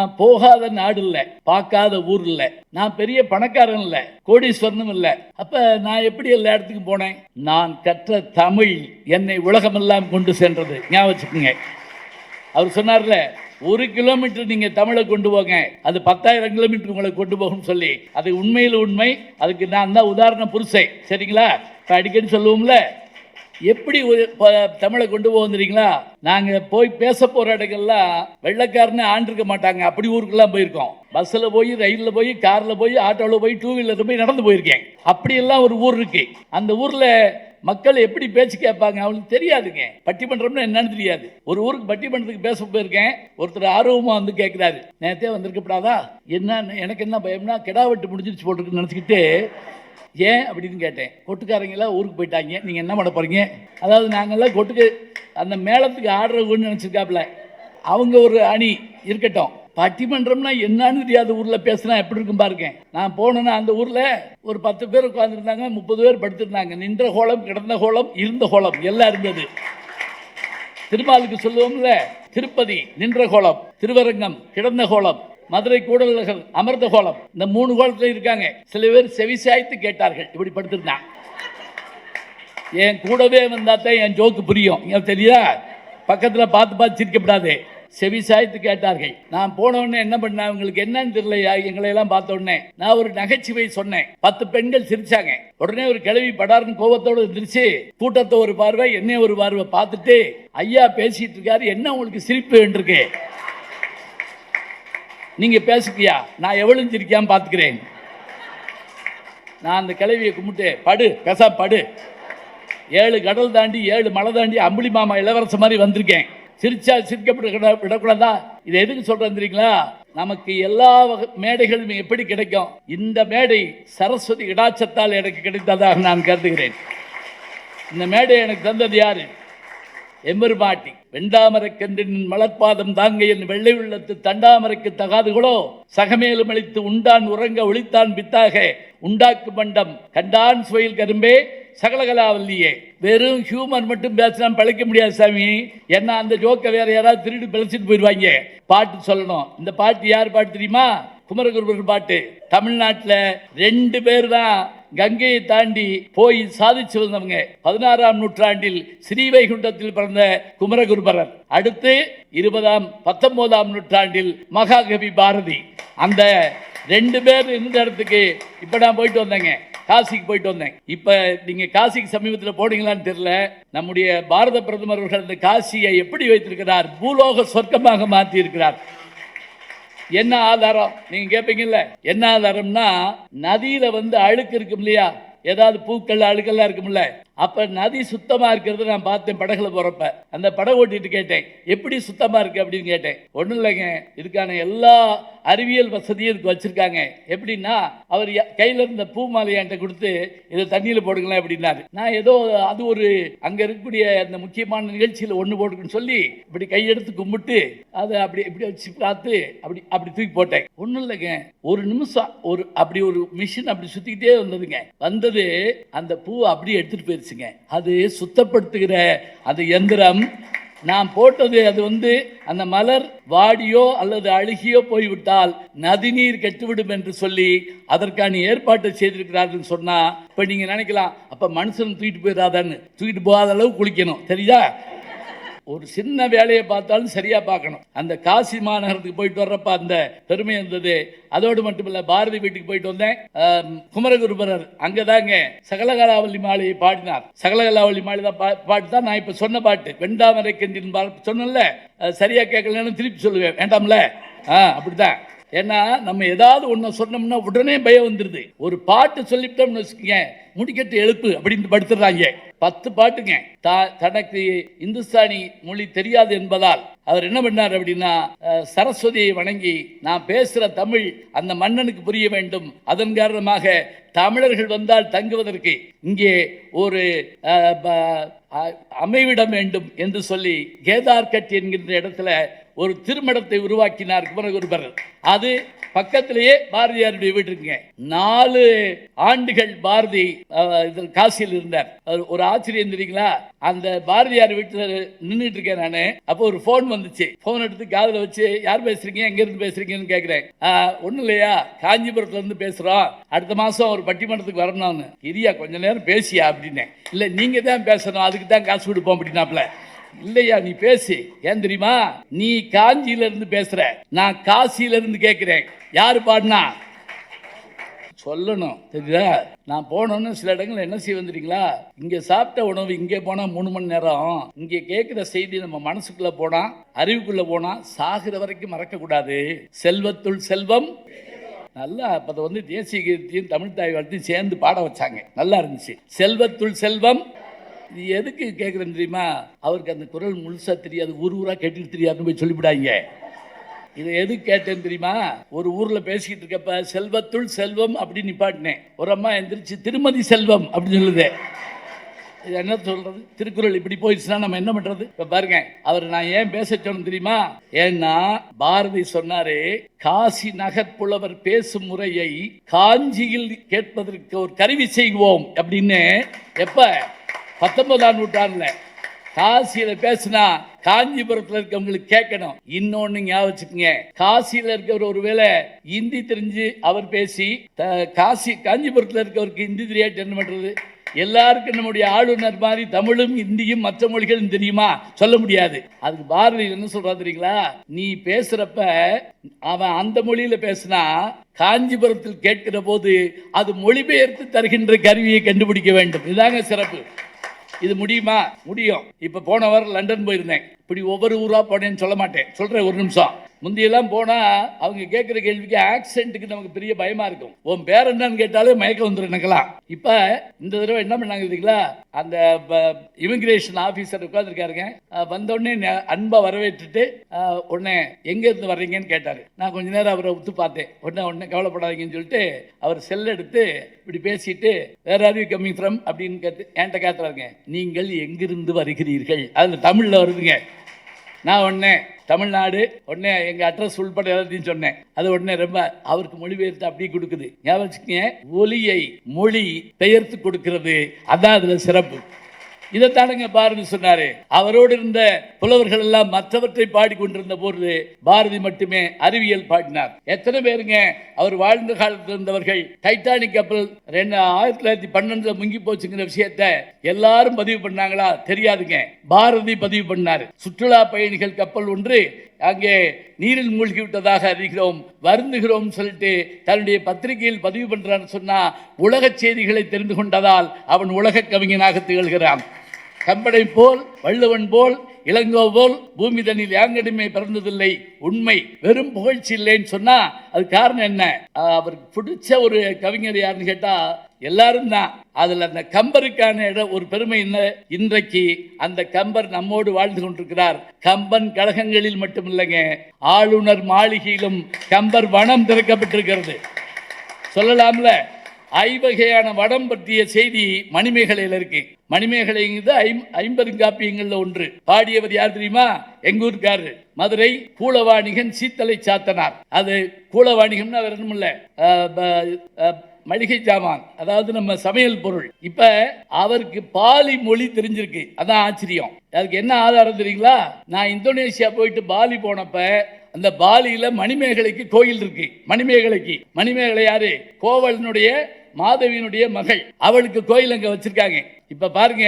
நான் போகாத நாடு இல்ல பார்க்காத ஊர் இல்ல. நான் பெரிய பணக்காரன் இல்ல கோடீஸ்வரனும் இல்ல. அப்ப நான் எப்படி எல்லா இடத்துக்கும் போனேன்? நான் கற்ற தமிழ் என்னை உலகமெல்லாம் கொண்டு சென்றது. ஞாபகம் வச்சுக்கோங்க. அவர் சொன்னார்ல ஒரு கிலோமீட்டர் நீங்க தமிழை கொண்டு போங்க. அது பத்தாயிரம் கிலோமீட்டர் உங்களை கொண்டு போகும் சொல்லி. அது உண்மையில் உண்மை. அதுக்கு நான் தான் உதாரண புருஷை சரிங்களா? இப்போ அடிக்கடி சொல்லுவோம்ல எப்படி ஒரு தமிழை கொண்டு போக தெரியுங்களா? நாங்கள் போய் பேச போகிற இடங்கள்லாம் வெள்ளைக்காரனே ஆண்டிருக்க மாட்டாங்க. அப்படி ஊருக்கெல்லாம் போயிருக்கோம். பஸ்ஸில் போய் ரயிலில் போய் காரில் போய் ஆட்டோவில் போய் டூ வீலரில் போய் நடந்து போயிருக்கேன். அப்படியெல்லாம் ஒரு ஊர் இருக்கு. அந்த ஊரில் மக்கள் எப்படி பேச்சு கேட்பாங்க அவங்களுக்கு தெரியாதுங்க. பட்டிமன்றம்னா என்னன்னு தெரியாது. ஒரு ஊருக்கு பட்டிமன்றத்துக்கு பேச போயிருக்கேன். ஒருத்தர் ஆர்வமாக வந்து கேட்குறாரு நேரத்தே வந்திருக்கப்படாதா? என்ன எனக்கு என்ன பயம்னா கிடா வெட்டு முடிஞ்சிருச்சு போட்டுருக்குன்னு நினச்சிக்கிட்டு ஏன் அப்படின்னு கேட்டேன். கொட்டுக்காரங்களாம் ஊருக்கு போயிட்டாங்க. நீங்கள் என்ன பண்ண போகிறீங்க அதாவது நாங்கள்லாம் கொட்டுக்கு அந்த மேளத்துக்கு ஆடுறவங்கன்னு நினச்சிருக்காப்புல அவங்க ஒரு அணி இருக்கட்டும். பட்டிமன்றம்னா என்னன்னு தெரியாத ஊரில் பேசினா எப்படி இருக்கும் பாருங்க. நான் போனேன்னா அந்த ஊரில் ஒரு பத்து பேர் உட்காந்துருந்தாங்க முப்பது பேர் படுத்திருந்தாங்க. நின்ற கோலம் கிடந்த கோலம் இருந்த கோலம் எல்லாம் இருந்தது திருமாலுக்கு சொல்லுவோம்ல திருப்பதி நின்ற கோலம் திருவரங்கம் கிடந்த கோலம் மதுரை கூடலர்கள் அமிர்த கோலம். இந்த மூணு கோலத்துல இருக்காங்க. சில பேர் செவிசாய்த்து கேட்டார்கள். இப்படி படுத்திருந்தான் என் கூடவே வந்தாத்தான் என் ஜோக்கு புரியும். இங்க தெரியுதா? பக்கத்துல பார்த்து பார்த்து சிரிக்கப்படாது. செவி சாய்த்து கேட்டார்கள். நான் போன உடனே என்ன பண்ணேன்? அவங்களுக்கு என்னன்னு தெரியலையா? எங்களை எல்லாம் பார்த்த உடனே நான் ஒரு நகைச்சுவை சொன்னேன். பத்து பெண்கள் சிரிச்சாங்க. உடனே ஒரு கிளவி படார்னு கோபத்தோடு இருந்துருச்சு கூட்டத்தை ஒரு பார்வை என்னைய ஒரு பார்வை பார்த்துட்டு ஐயா பேசிட்டு இருக்காரு. என்ன உங்களுக்கு சிரிப்பு? இருக்கு நீங்க பேசுக்கியா? நான் எவ்வளவு சிரிக்காம பார்த்துக்கிறேன் நான் அந்த கிளவியை கும்பிட்டு படு பேசா படு. ஏழு கடல் தாண்டி ஏழு மலை தாண்டி அம்புலி மாமா இளவரச மாதிரி வந்திருக்கேன். சிரிச்சா சிரிக்கப்பட விடக்கூடாதா? இதை எதுக்கு சொல்றேன் தெரியுங்களா? நமக்கு எல்லா வகை மேடைகளும் எப்படி கிடைக்கும்? இந்த மேடை சரஸ்வதி இடாச்சத்தால் எனக்கு கிடைத்ததாக நான் கருதுகிறேன். இந்த மேடை எனக்கு தந்தது யாரு? எமிர்பாட்டி வெண்டாமரக்கன்றின் மலர்பாதம் தாங்க என் வெள்ளை உள்ளத்து தண்டாமரைக்கு தகாதுகளோ? சகமேலும் அளித்து உண்டான் உறங்க ஒளித்தான் பித்தாக. உண்டாக்கு பண்டம் கண்டான் சுவையில் கரும்பே சகலகலாவல்லியே வெறும் ஹியூமன் மட்டும் பேசினா பழைக்க முடியாது சாமி. ஏன்னா அந்த ஜோக்கை வேற யாராவது திருடி பிழைச்சிட்டு போயிடுவாங்க. பாட்டு சொல்லணும். இந்த பாட்டு யார் பாட்டு தெரியுமா? குமரகுருபர் பாட்டு. தமிழ்நாட்டில் ரெண்டு பேர் தான் கங்கையை தாண்டி போய் சாதிச்சு வந்தவங்க பதினாறாம் நூற்றாண்டில் ஸ்ரீவைகுண்டத்தில் பிறந்த குமரகுருபரர். அடுத்து இருபதாம் பத்தொன்பதாம் நூற்றாண்டில் மகாகவி பாரதி. அந்த ரெண்டு பேர் இருந்த இடத்துக்கு இப்போ நான் போயிட்டு வந்தேங்க. காசிக்கு போயிட்டு வந்தேன். இப்போ நீங்க காசிக்கு சமீபத்தில் போனீங்களான்னு தெரியல. நம்முடைய பாரத பிரதமர் அவர்கள் இந்த காசியை எப்படி வைத்திருக்கிறார்? பூலோக சொர்க்கமாக மாற்றி இருக்கிறார் என்ன ஆதாரம்? நீங்க கேட்பீங்கல்ல என்ன ஆதாரம்னா நதியில வந்து அழுக்கு இருக்கும் இல்லையா ஏதாவது பூக்கள் அழுக்கெல்லாம் இருக்கும்ல அப்போ நதி சுத்தமாக இருக்கிறத நான் பார்த்தேன் படகுல போகிறப்ப அந்த படகு ஓட்டிட்டு கேட்டேன் எப்படி சுத்தமாக இருக்குது அப்படின்னு கேட்டேன். ஒன்றும் இல்லைங்க. இதுக்கான எல்லா அறிவியல் வசதியும் இதுக்கு வச்சுருக்காங்க. எப்படின்னா அவர் ய- இருந்த பூ மாலையான்ட்ட கொடுத்து இதை தண்ணியில் போடுங்களேன் அப்படின்னாரு. நான் ஏதோ அது ஒரு அங்கே இருக்கக்கூடிய அந்த முக்கியமான நிகழ்ச்சியில் ஒன்று போட்டுக்குன்னு சொல்லி இப்படி கையெடுத்து கும்பிட்டு அதை அப்படி இப்படி வச்சு பார்த்து அப்படி அப்படி தூக்கி போட்டேன். ஒன்றும் இல்லைங்க. ஒரு நிமிஷம் ஒரு அப்படி ஒரு மிஷின் அப்படி சுற்றிக்கிட்டே வந்ததுங்க. வந்தது அந்த பூ அப்படியே போயிடுச்சு போயிருச்சுங்க அது சுத்தப்படுத்துகிற அந்த எந்திரம். நான் போட்டது அது வந்து அந்த மலர் வாடியோ அல்லது அழுகியோ போய்விட்டால் நதிநீர் கெட்டுவிடும் என்று சொல்லி அதற்கான ஏற்பாட்டை செய்திருக்கிறார்கள் சொன்னா இப்ப நீங்க நினைக்கலாம் அப்ப மனுஷன் தூக்கிட்டு போயிடாதான்னு தூக்கிட்டு போகாத அளவு குளிக்கணும். சரியா ஒரு சின்ன வேலையை பார்த்தாலும் சரியாக பார்க்கணும். அந்த காசி மாநகரத்துக்கு போயிட்டு வர்றப்ப அந்த பெருமை இருந்தது. அதோடு மட்டுமில்ல பாரதி வீட்டுக்கு போயிட்டு வந்தேன். குமரகுருபரர் அங்கதாங்க சகலகலாவல்லி மாலையை பாடினார். சகலகலாவல்லி மாலை தான் பா- பாட்டு தான் நான் இப்ப சொன்ன பாட்டு. வெண்டாமரை கெஞ்சின் சொன்னல சரியா கேட்கலன்னு திருப்பி சொல்லுவேன். வேண்டாம்ல? ஆ அப்படிதான். ஏன்னா நம்ம ஏதாவது ஒன்று சொன்னோம்னா உடனே பயம் வந்துடுது ஒரு பாட்டு சொல்லிவிட்டோம்னு வச்சுக்கோங்க முடிக்கட்டு எழுப்பு அப்படின்னு படுத்துடுறாங்க. பத்து பாட்டுங்க. த தனக்கு இந்துஸ்தானி மொழி தெரியாது என்பதால் அவர் என்ன பண்ணார் அப்படின்னா சரஸ்வதியை வணங்கி நான் பேசுகிற தமிழ் அந்த மன்னனுக்கு புரிய வேண்டும். அதன் காரணமாக தமிழர்கள் வந்தால் தங்குவதற்கு இங்கே ஒரு அமைவிடம் வேண்டும் என்று சொல்லி கேதார்கட் என்கின்ற இடத்துல ஒரு திருமணத்தை உருவாக்கினார் குமரகுருபரர் அது பக்கத்திலேயே பாரதியாருடைய வீடு இருக்குங்க நாலு ஆண்டுகள் பாரதி காசியில் இருந்தார். ஒரு ஆச்சரியம் தெரியுங்களா? அந்த பாரதியார் வீட்டில் நின்றுட்டு இருக்கேன் நான். அப்போ ஒரு ஃபோன் வந்துச்சு. ஃபோன் எடுத்து காதில் வச்சு யார் பேசுறீங்க? எங்க இருந்து பேசுறீங்கன்னு கேட்குறேன் ஒன்றும் இல்லையா? காஞ்சிபுரத்துல இருந்து பேசுறோம். அடுத்த மாசம் ஒரு பட்டிமன்றத்துக்கு வரணும்னு. இரியா கொஞ்ச நேரம் பேசியா? அப்படின்னேன். இல்லை நீங்க தான் பேசணும். அதுக்கு தான் காசு கொடுப்போம் அப்படின்னாப்ல. இல்லையா நீ பேசு. ஏன் தெரியுமா? நீ காஞ்சியில இருந்து பேசுற. நான் காசியில இருந்து கேட்கிறேன் யாரு பாடினா? சொல்லணும். தெரியுதா? நான் போனோன்னு சில இடங்களில் என்ன செய்ய வந்துட்டீங்களா இங்க சாப்பிட்ட உணவு இங்கே போனா மூணு மணி நேரம். இங்கே கேட்கிற செய்தி நம்ம மனசுக்குள்ள போனா அறிவுக்குள்ள போனா சாகிற வரைக்கும் மறக்கக்கூடாது. செல்வத்துள் செல்வம். நல்லா அப்ப அதை வந்து தேசிய கீர்த்தியும் தமிழ் தாய் வாழ்த்தையும் சேர்ந்து பாட வச்சாங்க. நல்லா இருந்துச்சு. செல்வத்துள் செல்வம். இது எதுக்கு கேட்குறேன்னு தெரியுமா? அவருக்கு அந்த குரல் முழுசா தெரியாது. ஊர் ஊரா கேட்டுட்டு தெரியாதுன்னு போய் சொல்லிவிடாங்க இதை எதுக்கு கேட்டேன்னு தெரியுமா? ஒரு ஊர்ல பேசிக்கிட்டு இருக்கப்ப செல்வத்துள் செல்வம் அப்படின்னு நிப்பாட்டினேன். ஒரு அம்மா எந்திரிச்சு திருமதி செல்வம் அப்படின்னு சொல்லுது. இது என்ன சொல்றது? திருக்குறள் இப்படி போயிடுச்சுன்னா நம்ம என்ன பண்றது? இப்ப பாருங்க. அவர் நான் ஏன் பேச சொன்னேன் தெரியுமா? ஏன்னா பாரதி சொன்னாரு காசி நகர்ப்புலவர் பேசும் முறையை காஞ்சியில் கேட்பதற்கு ஒரு கருவி செய்வோம் அப்படின்னு. எப்ப? பத்தொன்பதாம் நூற்றாண்டுல காசியில பேசினா காஞ்சிபுரத்துல இருக்கவங்களுக்கு கேட்கணும். இன்னொன்னு ஞாபகம் வச்சுக்கோங்க. காசியில இருக்கவர் ஒருவேளை ஹிந்தி தெரிஞ்சு அவர் பேசி த- காசி காஞ்சிபுரத்துல இருக்கவருக்கு ஹிந்தி தெரியாட்டு என்ன பண்றது? எல்லாருக்கும் நம்முடைய ஆளுநர் மாதிரி தமிழும் இந்தியும் மற்ற மொழிகளும் தெரியுமா? சொல்ல முடியாது. அதுக்கு பாரதி என்ன சொல்றா தெரியுங்களா? நீ பேசுறப்ப அவன் அந்த மொழியில பேசினா காஞ்சிபுரத்தில் கேட்கிற போது அது மொழிபெயர்த்து தருகின்ற கருவியை கண்டுபிடிக்க வேண்டும். இதாங்க சிறப்பு. இது முடியுமா? முடியும். இப்ப போன வாரம் லண்டன் போயிருந்தேன். இப்படி ஒவ்வொரு ஊரா போனேன்னு சொல்ல மாட்டேன். சொல்றேன் ஒரு நிமிஷம். முந்தியெல்லாம் போனா அவங்க கேட்குற கேள்விக்கு ஆக்சென்ட்டுக்கு நமக்கு பெரிய பயமா இருக்கும். உன் பேர் என்னன்னு கேட்டாலே மயக்கம் வந்துடும் எனக்கெல்லாம். இப்ப இந்த தடவை என்ன பண்ணாங்க தெரியுங்களா? அந்த இமிகிரேஷன் ஆஃபீஸர் உட்காந்துருக்காருங்க வந்தோடனே அன்பை வரவேற்றுட்டு உடனே எங்க இருந்து வர்றீங்கன்னு கேட்டாரு. நான் கொஞ்ச நேரம் அவரை உத்து பார்த்தேன். உடனே உடனே கவலைப்படாதீங்கன்னு சொல்லிட்டு அவர் செல் எடுத்து இப்படி பேசிட்டு வேற ஆர் யூ கம்மிங் ஃப்ரம் அப்படின்னு கேட்டு என்கிட்ட கேட்குறாருங்க நீங்கள் எங்கிருந்து வருகிறீர்கள்? அது தமிழ்ல வருதுங்க. நான் உடனே தமிழ்நாடு உடனே எங்க அட்ரஸ் உள்பட எல்லாத்தையும் சொன்னேன். அது உடனே ரொம்ப அவருக்கு மொழிபெயர்த்து அப்படியே கொடுக்குது. ஞாபகம் ஒலியை மொழி பெயர்த்து கொடுக்கிறது அதான் அதுல சிறப்பு. இதைத்தானுங்க பாரதி சொன்னாரு. அவரோடு இருந்த புலவர்கள் எல்லாம் மற்றவற்றை பாடிக்கொண்டிருந்த போது பாரதி மட்டுமே அறிவியல் பாடினார். எத்தனை பேருங்க அவர் வாழ்ந்த காலத்தில் இருந்தவர்கள் டைட்டானிக் கப்பல் ரெண்டு ஆயிரத்தி தொள்ளாயிரத்தி பன்னெண்டுல முங்கி போச்சுங்கிற விஷயத்த எல்லாரும் பதிவு பண்ணாங்களா? தெரியாதுங்க. பாரதி பதிவு பண்ணார். சுற்றுலா பயணிகள் கப்பல் ஒன்று அங்கே நீரில் மூழ்கி விட்டதாக அறிகிறோம் வருந்துகிறோம் சொல்லிட்டு தன்னுடைய பத்திரிகையில் பதிவு பண்றான்னு சொன்னா உலக செய்திகளை தெரிந்து கொண்டதால் அவன் உலக கவிஞனாக திகழ்கிறான். கம்படை போல் வள்ளுவன் போல் இளங்கோ போல் பூமி தண்ணில் யாங்கடிமை பிறந்ததில்லை. உண்மை. வெறும் புகழ்ச்சி இல்லைன்னு சொன்னா அது காரணம் என்ன? அவருக்கு பிடிச்ச ஒரு கவிஞர் யாருன்னு கேட்டா எல்லாரும் தான். அதுல அந்த கம்பருக்கான இடம் ஒரு பெருமை என்ன? இன்றைக்கு அந்த கம்பர் நம்மோடு வாழ்ந்து கொண்டிருக்கிறார். கம்பன் கழகங்களில் மட்டுமில்லைங்க ஆளுநர் மாளிகையிலும் கம்பர் வனம் திறக்கப்பட்டிருக்கிறது. சொல்லலாம்ல? ஐவகையான வடம் பற்றிய செய்தி மணிமேகலையில் இருக்கு. மணிமேகலைங்கிறது ஐம் காப்பியங்கள்ல ஒன்று. பாடியவர் யார் தெரியுமா? எங்க ஊருக்காரு. மதுரை கூலவாணிகன் சீத்தலை சாத்தனார். அது கூலவாணிகம்னு அவர் ஒன்றும் இல்லை. மளிகை சாமான். அதாவது நம்ம சமையல் பொருள். இப்ப அவருக்கு பாலி மொழி தெரிஞ்சிருக்கு. அதான் ஆச்சரியம். அதுக்கு என்ன ஆதாரம் தெரியுங்களா? நான் இந்தோனேஷியா போயிட்டு பாலி போனப்ப அந்த பாலியில மணிமேகலைக்கு கோயில் இருக்கு. மணிமேகலைக்கு. மணிமேகலை யாரு? கோவலனுடைய மாதவியினுடைய மகள். அவளுக்கு கோயில் அங்க வச்சிருக்காங்க. இப்போ பாருங்க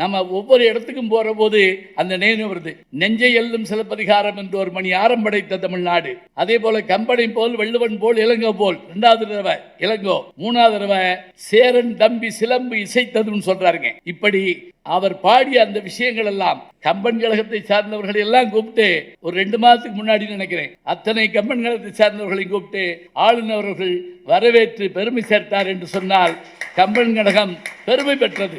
நம்ம ஒவ்வொரு இடத்துக்கும் போகிற போது அந்த நினைவு வருது. நெஞ்சை எல்லும் சிலப்பதிகாரம் என்று ஒரு மணி ஆரம் படைத்த தமிழ்நாடு. அதே போல கம்பனை போல் வெள்ளுவன் போல் இளங்கோ போல். ரெண்டாவது தடவை இளங்கோ. மூணாவது தடவை சேரன் தம்பி சிலம்பு இசைத்ததுன்னு சொல்றாருங்க. இப்படி அவர் பாடிய அந்த விஷயங்கள் எல்லாம் கம்பன் கழகத்தை சார்ந்தவர்கள் எல்லாம் கூப்பிட்டு ஒரு ரெண்டு மாதத்துக்கு முன்னாடி நினைக்கிறேன் அத்தனை கம்பன் கழகத்தை சார்ந்தவர்களை கூப்பிட்டு ஆளுநர்கள் வரவேற்று பெருமை சேர்த்தார் என்று சொன்னால் கம்பன் கழகம் பெருமை பெற்றது.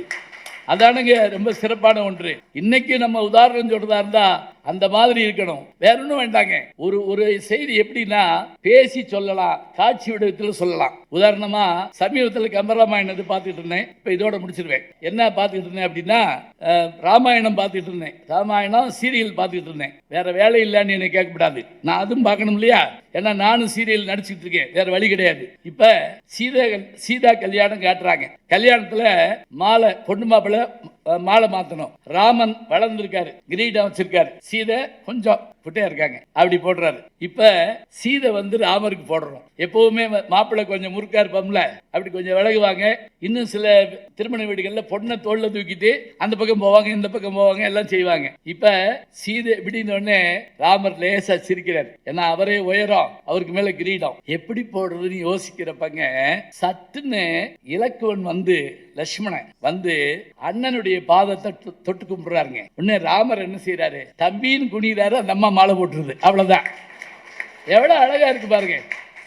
அதானுங்க ரொம்ப சிறப்பான ஒன்று. இன்னைக்கு நம்ம உதாரணம் சொல்றதா இருந்தா அந்த மாதிரி இருக்கணும். வேற ஒன்றும் வேண்டாங்க. ஒரு ஒரு செய்தி எப்படின்னா பேசி சொல்லலாம் காட்சி வடிவத்தில் சொல்லலாம். உதாரணமா சமீபத்தில் கம்பராமாயணத்தை பார்த்துட்டு இருந்தேன். இப்போ இதோட முடிச்சிருவேன். என்ன பார்த்துட்டு இருந்தேன் அப்படின்னா ராமாயணம் பார்த்துட்டு இருந்தேன். ராமாயணம் சீரியல் பார்த்துட்டு இருந்தேன். வேற வேலை இல்லைன்னு என்னை கேட்கக்கூடாது. நான் அதுவும் பார்க்கணும் இல்லையா? ஏன்னா நானும் சீரியல் நடிச்சிட்டு இருக்கேன். வேற வழி கிடையாது. இப்ப சீதா சீதா கல்யாணம் காட்டுறாங்க. கல்யாணத்துல மாலை பொண்ணு மாப்பிள்ளை மாலை மாத்தணும். ராமன் வளர்ந்துருக்காரு கிரீடம் வச்சிருக்காரு. சீதை கொஞ்சம் புட்டையா இருக்காங்க. அப்படி போடுறாரு. இப்ப சீதை வந்து ராமருக்கு போடுறோம். எப்பவுமே மாப்பிள்ளை கொஞ்சம் முறுக்கா இருப்போம்ல. அப்படி கொஞ்சம் விலகுவாங்க. இன்னும் சில திருமண வீடுகள்ல பொண்ணை தோல்ல தூக்கிட்டு அந்த பக்கம் போவாங்க இந்த பக்கம் போவாங்க எல்லாம் செய்வாங்க. இப்ப சீதை இப்படின்னு உடனே ராமர் லேசா சிரிக்கிறார். ஏன்னா அவரே உயரம் அவருக்கு மேல கிரீடம். எப்படி போடுறதுன்னு யோசிக்கிறப்பங்க சட்டுன்னு இலக்குவன் வந்து லட்சுமணன் வந்து அண்ணனுடைய பாதத்தை தொ- தொட்டு கும்பிடுறாருங்க. உடனே ராமர் என்ன செய்யறாரு தம்பின்னு குனிகிறாரு அந்த அம்மா மாலை போட்டுருது. அவ்வளோதான் எவ்வளோ அழகாக இருக்கு பாருங்க.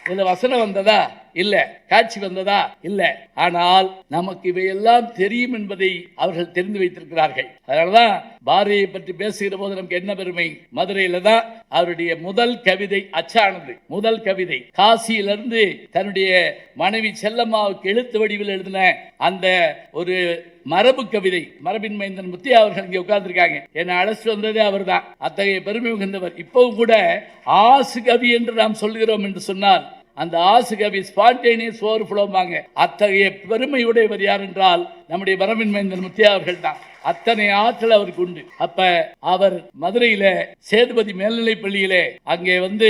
இதில் வசனம் வந்ததா? இல்ல காட்சி வந்ததா? இல்ல. ஆனால் நமக்கு இவையெல்லாம் தெரியும் என்பதை அவர்கள் தெரிந்து வைத்திருக்கிறார்கள். அதனாலதான் பாரதியை பற்றி பேசுகிற போது நமக்கு என்ன பெருமை? மதுரையில தான் அவருடைய முதல் கவிதை அச்சானது. முதல் கவிதை. காசியிலிருந்து தன்னுடைய மனைவி செல்லம்மாவுக்கு எழுத்து வடிவில் எழுதின அந்த ஒரு மரபு கவிதை. மரபின் மைந்தன் முத்தி அவர்கள் இங்கே உட்கார்ந்துருக்காங்க. என்னை அழைச்சிட்டு வந்ததே அவர்தான். அத்தகைய பெருமை மிகுந்தவர். இப்பவும் கூட ஆசு கவி என்று நாம் சொல்கிறோம் என்று சொன்னால் அந்த ஆசுகவி ஸ்பான்டேனியஸ் ஓவர் ஓவர்ஃப்ளோவாங்க அத்தகைய பெருமையுடையவர் யார் என்றால் நம்முடைய வரவின்மை மைந்தன் முத்தியா அவர்கள் தான் அத்தனை ஆற்றல் அவருக்கு உண்டு. அப்ப அவர் மதுரையில சேதுபதி மேல்நிலை பள்ளியிலே அங்கே வந்து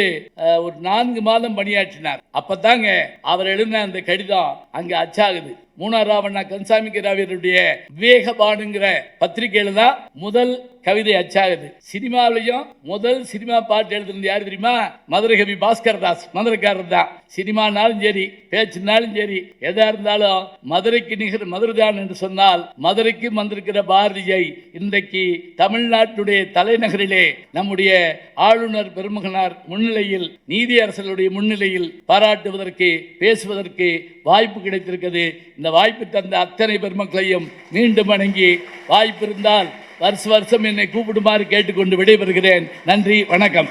ஒரு நான்கு மாதம் பணியாற்றினார். அப்பதாங்க அவர் எழுதின அந்த கடிதம் அங்க அச்சாகுது. மூணாராவண்ணா கன்சாமி ராவியருடைய விவேகபாடுங்கிற பத்திரிகையில தான் முதல் கவிதை அச்சாகுது. சினிமாவிலையும் முதல் சினிமா பாட்டு எழுதுனது யார் தெரியுமா? மதுரை கவி பாஸ்கர் தாஸ் மதுரைக்காரர் தான். சினிமானாலும் சரி பேச்சுனாலும் சரி எதா இருந்தாலும் மதுரைக்கு நிகர் மதுரைதான் என்று சொன்னால் மதுரைக்கு வந்திருக்கிற பாரதியை இன்றைக்கு தமிழ்நாட்டுடைய தலைநகரிலே நம்முடைய ஆளுநர் பெருமகனார் முன்னிலையில் நீதியரசர்களுடைய முன்னிலையில் பாராட்டுவதற்கு பேசுவதற்கு வாய்ப்பு கிடைத்திருக்கிறது. இந்த வாய்ப்பு தந்த அத்தனை பெருமக்களையும் மீண்டும் வணங்கி வாய்ப்பு இருந்தால் வருஷ வருஷம் என்னை கூப்பிடுமாறு கேட்டுக்கொண்டு விடைபெறுகிறேன். நன்றி வணக்கம்.